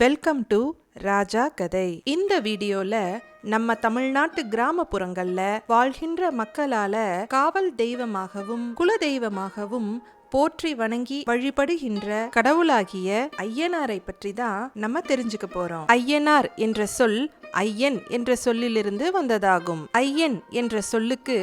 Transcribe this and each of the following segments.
Welcome to ராஜா கதை இந்த வீடியோல நம்ம தமிழ்நாட்டு கிராமப்புறங்கள்ல வாழ்கின்ற மக்களால காவல் தெய்வமாகவும் குல தெய்வமாகவும் போற்றி வணங்கி வழிபடுகின்ற கடவுளாகிய ஐயனாரை பற்றி தான் நம்ம தெரிஞ்சுக்க போறோம். ஐயனார் என்ற சொல் ஐயன் என்ற சொல்லிலிருந்து வந்ததாகும். ஐயன் என்ற சொல்லுக்கு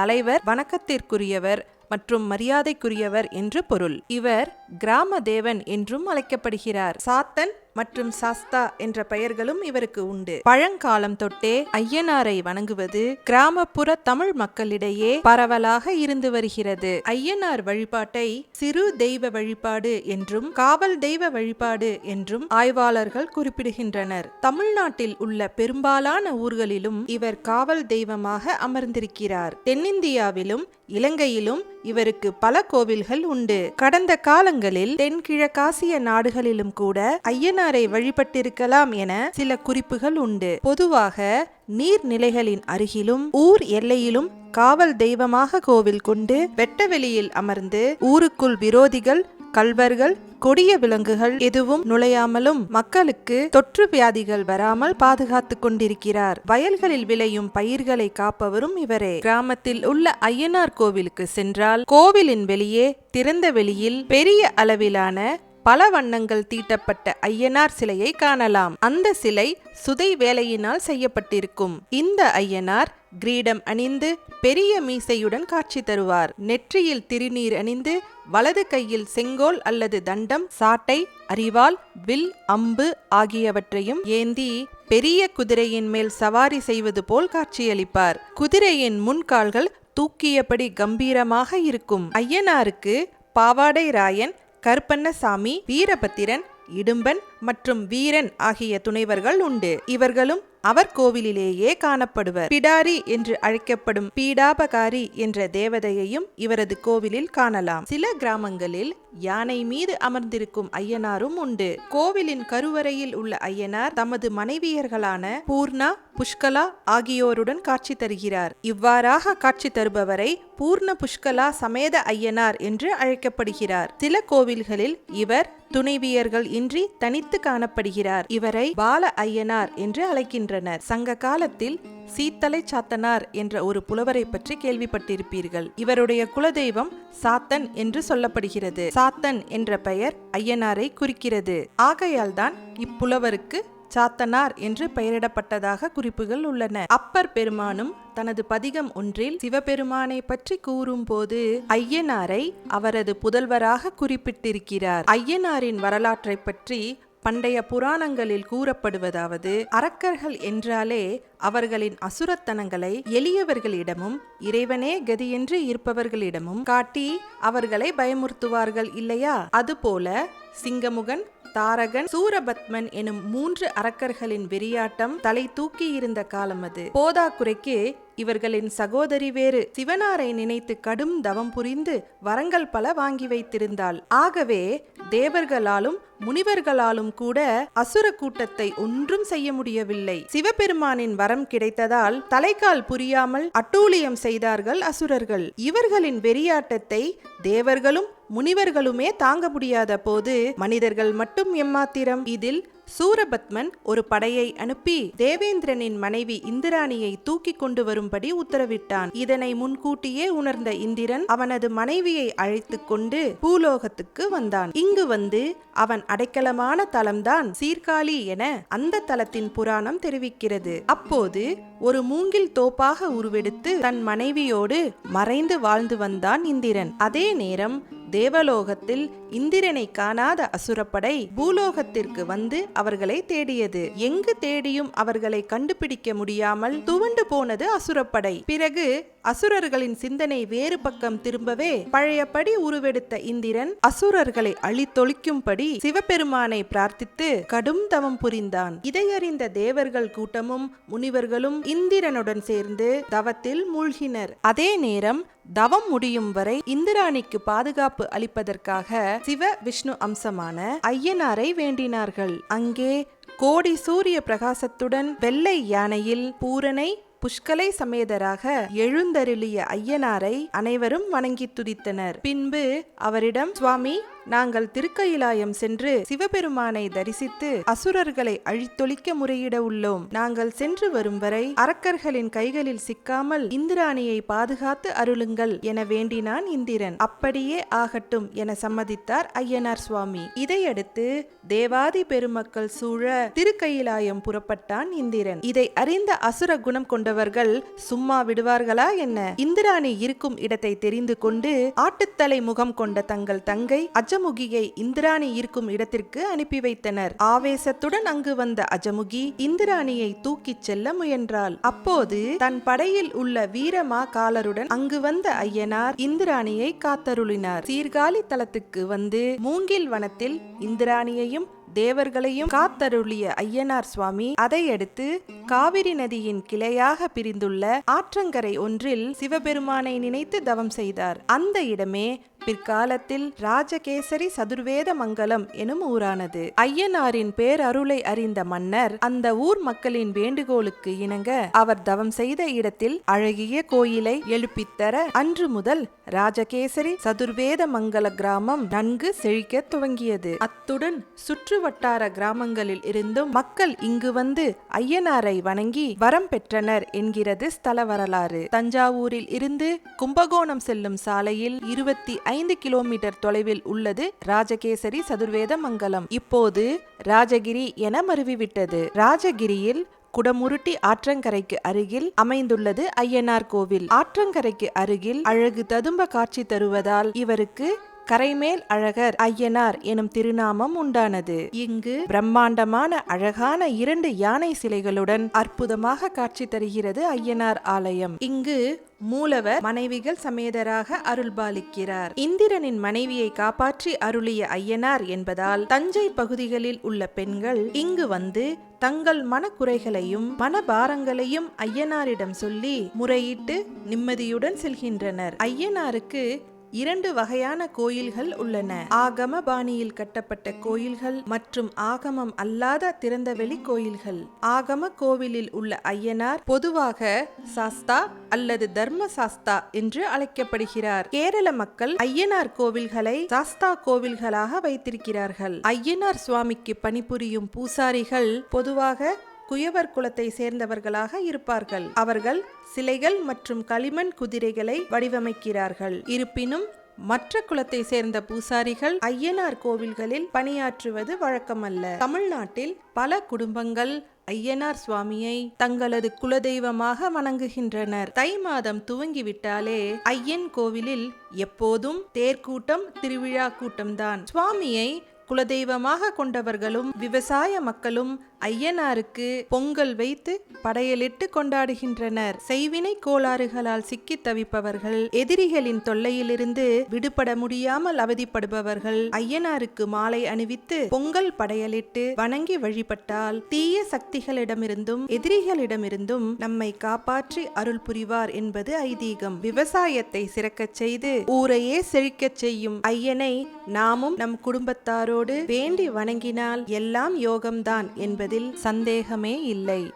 தலைவர் வணக்கத்திற்குரியவர் மற்றும் மரியாதைக்குரியவர் என்று பொருள். இவர் கிராம தேவன் என்றும் அழைக்கப்படுகிறார். சாத்தன் மற்றும் சாஸ்தா என்ற பெயர்களும் இவருக்கு உண்டு. பழங்காலம் தொட்டே ஐயனாரை வணங்குவது கிராமப்புற தமிழ் மக்களிடையே பரவலாக இருந்து வருகிறது. ஐயனார் வழிபாட்டை சிறு தெய்வ வழிபாடு என்றும் காவல் தெய்வ வழிபாடு என்றும் ஆய்வாளர்கள் குறிப்பிடுகின்றனர். தமிழ்நாட்டில் உள்ள பெரும்பாலான ஊர்களிலும் இவர் காவல் தெய்வமாக அமர்ந்திருக்கிறார். தென்னிந்தியாவிலும் இலங்கையிலும் இவருக்கு பல கோவில்கள் உண்டு. கடந்த காலங்களில் தென்கிழக்காசிய நாடுகளிலும் கூட ஐயனார் வழிபட்டிருக்கலாம் என சில குறிப்புகள் உண்டு. பொதுவாக நீர்நிலைகளின் அருகிலும் ஊர் எல்லையிலும் காவல் தெய்வமாக கோவில் கொண்டு வெட்டவெளியில் அமர்ந்து ஊருக்குள் விரோதிகள் கல்வர்கள் கொடிய விலங்குகள் எதுவும் நுழையாமலும் மக்களுக்கு தொற்று வியாதிகள் வராமல் பாதுகாத்துக் கொண்டிருக்கிறார். வயல்களில் விளையும் பயிர்களை காப்பவரும் இவரே. கிராமத்தில் உள்ள ஐயனார் கோவிலுக்கு சென்றால் கோவிலின் வெளியே திறந்த வெளியில் பெரிய அளவிலான பல வண்ணங்கள் தீட்டப்பட்ட ஐயனார் சிலையை காணலாம். அந்த சிலை சுதை வேலையினால் செய்யப்பட்டிருக்கும். இந்த ஐயனார் கிரீடம் அணிந்து பெரிய மீசையுடன் காட்சி தருவார். நெற்றியில் திருநீர் அணிந்து வலது கையில் செங்கோல் அல்லது தண்டம் சாட்டை அரிவாள் வில் அம்பு ஆகியவற்றையும் ஏந்தி பெரிய குதிரையின் மேல் சவாரி செய்வது போல் காட்சியளிப்பார். குதிரையின் முன்கால்கள் தூக்கியபடி கம்பீரமாக இருக்கும். ஐயனாருக்கு பாவாடை ராயன் கருப்பண்ணசாமி வீரபத்திரன் இடும்பன் மற்றும் வீரன் ஆகிய துணைவர்கள் உண்டு. இவர்களும் அவர் கோவிலிலேயே காணப்படுவர். பிடாரி என்று அழைக்கப்படும் பீடாபகாரி என்ற தேவதையையும் இவரது கோவிலில் காணலாம். சில கிராமங்களில் யானை மீது அமர்ந்திருக்கும் ஐயனாரும் உண்டு. கோவிலின் கருவறையில் உள்ள ஐயனார் தமது மனைவியர்களான பூர்ணா புஷ்கலா ஆகியோருடன் காட்சி தருகிறார். இவ்வாறாக காட்சி தருபவரை பூர்ண புஷ்கலா சமேத ஐயனார் என்று அழைக்கப்படுகிறார். சில கோவில்களில் இவர் துணைவியர்கள் இன்றி தனித்து காணப்படுகிறார். இவரை பால ஐயனார் என்று அழைக்கின்றனர். சங்க காலத்தில் சீத்தலை சாத்தனார் என்ற ஒரு புலவரை பற்றி கேள்விப்பட்டிருப்பீர்கள். இவருடைய குலதெய்வம் சாத்தன் என்று சொல்லப்படுகிறது. சாத்தன் என்ற பெயர் ஐயனாரை குறிக்கிறது. ஆகையால்தான் இப்புலவருக்கு சாத்தனார் என்று பெயரிடப்பட்டதாக குறிப்புகள் உள்ளன. அப்பர் பெருமானும் தனது பதிகம் ஒன்றில் சிவபெருமானை பற்றி கூறும்போது ஐயனாரை அவரது புதல்வராக குறிப்பிட்டிருக்கிறார். ஐயனாரின் வரலாற்றை பற்றி பண்டைய புராணங்களில் கூறப்படுவதாவது அரக்கர்கள் என்றாலே அவர்களின் அசுரத்தனங்களை எளியவர்களிடமும் இறைவனே கதியென்று இருப்பவர்களிடமும் காட்டி அவர்களை பயமுறுத்துவார்கள் இல்லையா? அதுபோல சிங்கமுகன் தாரகன் சூரபத்மன் எனும் மூன்று அரக்கர்களின் வெறியாட்டம் தலை தூக்கியிருந்த காலம் அது. போதாக்குறைக்கு இவர்களின் சகோதரி வேறு சிவனாரை நினைத்து கடும் தவம் புரிந்து வரங்கள் பல வாங்கி வைத்திருந்தாள். ஆகவே தேவர்களாலும் முனிவர்களாலும் கூட அசுர கூட்டத்தை ஒன்றும் செய்ய முடியவில்லை. சிவபெருமானின் வரம் கிடைத்ததால் தலைக்கால் புரியாமல் அட்டூழியம் செய்தார்கள் அசுரர்கள். இவர்களின் வெறியாட்டத்தை தேவர்களும் முனிவர்களுமே தாங்க முடியாத போது மனிதர்கள் மட்டும் எம்மாத்திரம். இதில் சூரபத்மன் ஒரு படையை அனுப்பி தேவேந்திரனின் மனைவி இந்திராணியை தூக்கி கொண்டு வரும்படி உத்தரவிட்டான். இதனை முன்கூட்டியே உணர்ந்த இந்திரன் அவனது மனைவியை அழைத்து கொண்டு பூலோகத்துக்கு வந்தான். இங்கு வந்து அவன் அடைக்கலமான தலம்தான் சீர்காழி என அந்த தலத்தின் புராணம் தெரிவிக்கிறது. அப்போது ஒரு மூங்கில் தோப்பாக உருவெடுத்து தன் மனைவியோடு மறைந்து வாழ்ந்து வந்தான் இந்திரன். அதே நேரம் தேவலோகத்தில் இந்திரனை காணாத அசுரப்படை பூலோகத்திற்கு வந்து அவர்களை தேடியது. எங்கு தேடியும் அவர்களை கண்டுபிடிக்க முடியாமல் துவண்டு போனது அசுரப்படை. பிறகு அசுரர்களின் சிந்தனை வேறு பக்கம் திரும்பவே பழையபடி உருவெடுத்த இந்திரன் அசுரர்களை அழித்தொழிக்கும்படி சிவபெருமானை பிரார்த்தித்து கடும் தவம் புரிந்தான். இதையறிந்த தேவர்கள் கூட்டமும் முனிவர்களும் இந்திரனுடன் சேர்ந்து தவத்தில் மூழ்கினர். அதே நேரம் தவம் முடியும் வரை இந்திராணிக்கு பாதுகாப்பு அளிப்பதற்காக சிவ விஷ்ணு அம்சமான ஐயனாரை வேண்டினார்கள். அங்கே கோடி சூரிய பிரகாசத்துடன் வெள்ளை யானையில் பூரணை புஷ்கலை சமேதராக எழுந்தருளிய ஐயனாரை அனைவரும் வணங்கி துதித்தனர். பின்பு அவரிடம் சுவாமி நாங்கள் திருக்கயிலாயம் சென்று சிவபெருமானை தரிசித்து அசுரர்களை அழித்தொழிக்க முறையிட உள்ளோம். நாங்கள் சென்று வரும் வரை அரக்கர்களின் கைகளில் சிக்காமல் இந்திராணியை பாதுகாத்து அருளுங்கள் என வேண்டினான் இந்திரன். அப்படியே ஆகட்டும் என சம்மதித்தார் ஐயனார் சுவாமி. இதையடுத்து தேவாதி பெருமக்கள் சூழ திருக்கயிலாயம் புறப்பட்டான் இந்திரன். இதை அறிந்த அசுர குணம் கொண்டவர்கள் சும்மா விடுவார்களா என்ன? இந்திராணி இருக்கும் இடத்தை தெரிந்து கொண்டு ஆட்டுத்தலை முகம் கொண்ட தங்கள் தங்கை அஜ அஜமுகியை இந்திராணி இருக்கும் இடத்திற்கு அனுப்பி வைத்தனர். ஆவேசத்துடன் அங்கு வந்த அஜமுகி இந்திராணியை தூக்கிச் செல்ல முயன்றாள். அப்போது தன் படையில் உள்ள வீரமா காலருடன் அங்கு வந்த ஐயனார் இந்திராணியை காத்தருளினார். சீர்காழி தலத்துக்கு வந்து மூங்கில் வனத்தில் இந்திராணியையும் தேவர்களையும் காத்தருளிய ஐயனார் சுவாமி அதையடுத்து காவிரி நதியின் கிளையாக பிரிந்துள்ள ஆற்றங்கரை ஒன்றில் சிவபெருமானை நினைத்து தவம் செய்தார். அந்த இடமே பிற்காலத்தில் ராஜகேசரி சதுர்வேத மங்கலம் எனும் ஊரானது. ஐயனாரின் பேரருளை அறிந்த மன்னர் அந்த ஊர் மக்களின் வேண்டுகோளுக்கு இணங்க அவர் தவம் செய்த இடத்தில் அழகிய கோயிலை எழுப்பித்தர அன்று முதல் ராஜகேசரி சதுர்வேத மங்கல கிராமம் நன்கு செழிக்க துவங்கியது. அத்துடன் சுற்று வட்டார கிராமங்களில் இருந்தும் மக்கள் இங்கு வந்து ஐயனாரை வணங்கி வரம் பெற்றனர் என்கிறது ஸ்தல வரலாறு. தஞ்சாவூரில் இருந்து கும்பகோணம் செல்லும் சாலையில் இருபத்தி ஐந்து கிலோமீட்டர் தொலைவில் உள்ளது ராஜகேசரி சதுர்வேத மங்கலம். இப்போது ராஜகிரி என மருவிவிட்டது. ராஜகிரியில் குடமுருட்டி ஆற்றங்கரைக்கு அருகில் அமைந்துள்ளது ஐயனார் கோவில். ஆற்றங்கரைக்கு அருகில் அழகு ததும்ப காட்சி தருவதால் இவருக்கு கரைமேல் அழகர் ஐயனார் எனும் திருநாமம் உண்டானது. இங்கு பிரம்மாண்டமான அழகான இரண்டு யானை சிலைகளுடன் அற்புதமாக காட்சி தருகிறது ஐயனார் ஆலயம். இங்கு மூலவர் மனைவிகள் சமேதராக அருள்பாலிக்கிறார். இந்திரனின் மனைவியை காப்பாற்றி அருளிய ஐயனார் என்பதால் தஞ்சை பகுதிகளில் உள்ள பெண்கள் இங்கு வந்து தங்கள் மனக்குறைகளையும் மனபாரங்களையும் ஐயனாரிடம் சொல்லி முறையிட்டு நிம்மதியுடன் செல்கின்றனர். ஐயனாருக்கு இரண்டு வகையான கோயில்கள் உள்ளன. ஆகம பாணியில் கட்டப்பட்ட கோயில்கள் மற்றும் ஆகமம் அல்லாத திறந்தவெளி கோயில்கள். ஆகம கோவிலில் உள்ள ஐயனார் பொதுவாக சாஸ்தா அல்லது தர்ம சாஸ்தா என்று அழைக்கப்படுகிறார். கேரள மக்கள் ஐயனார் கோவில்களை சாஸ்தா கோவில்களாக வைத்திருக்கிறார்கள். ஐயனார் சுவாமிக்கு பணிபுரியும் பூசாரிகள் பொதுவாக குயவர் குலத்தை சேர்ந்தவர்களாக இருப்பார்கள். அவர்கள் சிலைகள் மற்றும் களிமண் குதிரைகளை வடிவமைக்கிறார்கள். இருப்பினும் மற்ற குலத்தை சேர்ந்த பூசாரிகள் ஐயனார் கோவில்களில் பணியாற்றுவது வழக்கமல்ல. தமிழ்நாட்டில் பல குடும்பங்கள் ஐயனார் சுவாமியை தங்களது குலதெய்வமாக வணங்குகின்றனர். தை மாதம் துவங்கிவிட்டாலே ஐயன் கோவிலில் எப்போதும் தேர்க்கூட்டம் திருவிழா கூட்டம்தான். சுவாமியை குலதெய்வமாக கொண்டவர்களும் விவசாய மக்களும் ஐயனாருக்கு பொங்கல் வைத்து படையலிட்டு கொண்டாடுகின்றனர். செய்வினை கோளாறுகளால் சிக்கி தவிப்பவர்கள் எதிரிகளின் தொல்லையிலிருந்து விடுபட முடியாமல் அவதிப்படுபவர்கள் ஐயனாருக்கு மாலை அணிவித்து பொங்கல் படையலிட்டு வணங்கி வழிபட்டால் தீய சக்திகளிடமிருந்தும் எதிரிகளிடமிருந்தும் நம்மை காப்பாற்றி அருள் புரிவார் என்பது ஐதீகம். விவசாயத்தை சிறக்கச் செய்து ஊரையே செழிக்கச் செய்யும் ஐயனை நாமும் நம் குடும்பத்தாரோடு வேண்டி வணங்கினால் எல்லாம் யோகம்தான் என்பதில் சந்தேகமே இல்லை.